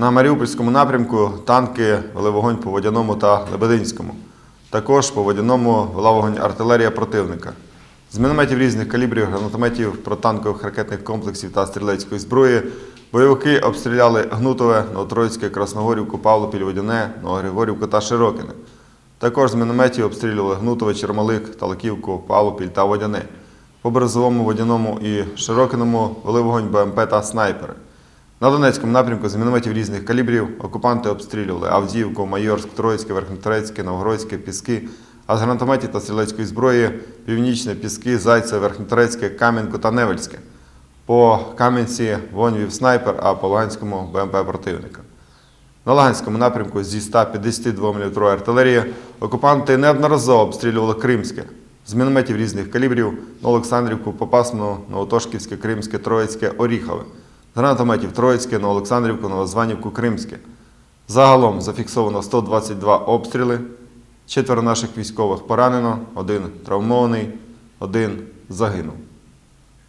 На Маріупольському напрямку танки вели вогонь по Водяному та Лебединському. Також по Водяному вела вогонь артилерія противника. З мінометів різних калібрів, гранатометів, протанкових ракетних комплексів та стрілецької зброї бойовики обстріляли Гнутове, Новотроїцьке, Красногорівку, Павлопіль, Водяне, Новогригорівку та Широкине. Також з мінометів обстрілювали Гнутове, Чермалик, Талаківку, Павлопіль та Водяне. По Березовому, Водяному і Широкиному вели вогонь БМП та снайпери. На Донецькому напрямку з мінометів різних калібрів окупанти обстрілювали Авдіївку, Майорськ, Троїцьке, Верхньоторецьке, Новгородське, Піски, а з гранатометів та стрілецької зброї Північне, Піски, Зайце, Верхньоторецьке, Кам'янку та Невельське. По Кам'янці вогонь вів снайпер, а по Луганському БМП противника. На Луганському напрямку зі 152 мм артилерії окупанти неодноразово обстрілювали Кримське. З мінометів різних калібрів на Олександрівку, Попасну, Новотошківське, Кримське, Троїцьке, Оріхове. Гранатометів Троїцьке, на Олександрівку, Новозванівку, Кримське. Загалом зафіксовано 122 обстріли. Четверо наших військових поранено, один травмований, один загинув.